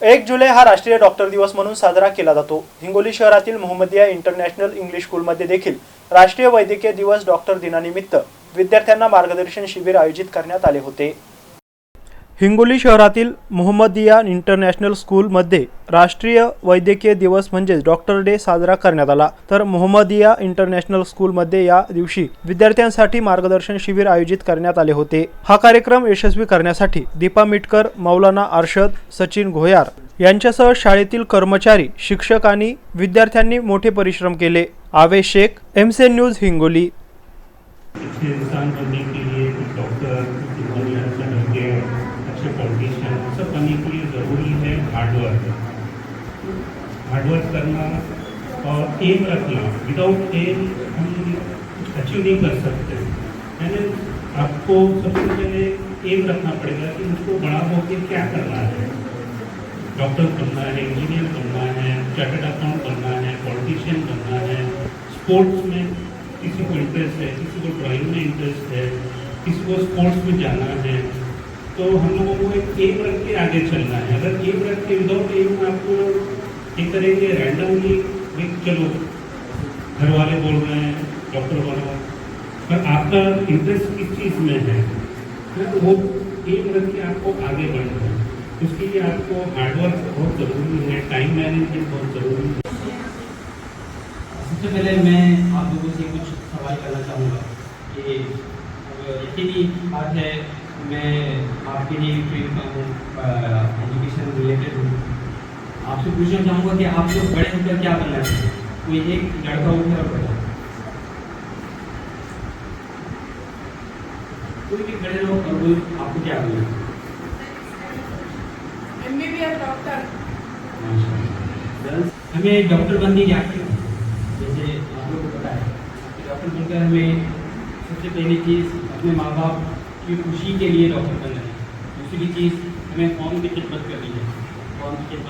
एक जुलै हा राष्ट्रीय डॉक्टर दिवस म्हणून साजरा केला जातो. हिंगोली शहरातील मोहम्मदिया इंटरनॅशनल इंग्लिश स्कूलमध्ये देखील राष्ट्रीय वैद्यकीय दिवस डॉक्टर दिनानिमित्त विद्यार्थ्यांना मार्गदर्शन शिबिर आयोजित करण्यात आले होते. हिंगोली शहरातील मोहम्मदिया इंटरनॅशनल स्कूलमध्ये राष्ट्रीय वैद्यकीय दिवस म्हणजेच डॉक्टर डे साजरा करण्यात आला. तर मोहम्मदिया इंटरनॅशनल स्कूलमध्ये या दिवशी विद्यार्थ्यांसाठी मार्गदर्शन शिबिर आयोजित करण्यात आले होते. हा कार्यक्रम यशस्वी करण्यासाठी दीपा मिटकर मौलाना अर्शद सचिन घोयार यांच्यासह शाळेतील कर्मचारी शिक्षक आणि विद्यार्थ्यांनी मोठे परिश्रम केले. आवे शेख एमसे न्यूज हिंगोली. इंसान बनने के लिए कुछ डॉक्टर कुछ इंजीनियर अच्छा हेल्थ अच्छे पॉलिटिशियन सब बनने के लिए ज़रूरी है हार्डवर्क हार्डवर्क करना और एम रखना। विदाउट एम हम अचीव नहीं कर सकते। यानी आपको सबसे पहले एम रखना पड़ेगा कि मुझको बड़ा होकर क्या करना है। डॉक्टर बनना है इंजीनियर बनना है चार्टर्ड अकाउंट बनना है पॉलिटिशियन बनना है। स्पोर्ट्स में किसी को इंटरेस्ट है, किसी को ड्राइंग में इंटरेस्ट है, किसी को स्पोर्ट्स में जाना है। तो हम लोगों को एक एम रख के आगे चलना है। अगर एम रख के विदाउट एम आपको एक तरह के रैंडमली चलो घर वाले बोल रहे हैं डॉक्टर बनो पर आपका इंटरेस्ट किस चीज़ में है? है तो वो एम रख के आपको आगे बढ़ना है। उसके लिए आपको हार्डवर्क बहुत ज़रूरी है टाइम मैनेजमेंट बहुत ज़रूरी है। सबसे पहले मैं आप लोगों से कुछ सवाल करना चाहूँगा कि यकीनी बात है मैं आपके लिए फ़ील्ड का हूँ एजुकेशन रिलेटेड हूँ। आपसे पूछना चाहूँगा कि आप लोग बड़े होकर क्या बनना चाहिए कोई एक लड़का उठे और बताओ कोई भी खड़े रहो और बोलो आपको क्या बनना डॉक्टर हमें डॉक्टर बनने की क्यों जैसे आप लोग को पता है डॉक्टर बनकर हमें सबसे पहली चीज़ अपने माँ बाप की खुशी के लिए डॉक्टर बन रहे हैं। दूसरी चीज़, हमें फॉर्म की खिदमत करनी है? फॉर्म की खिदमत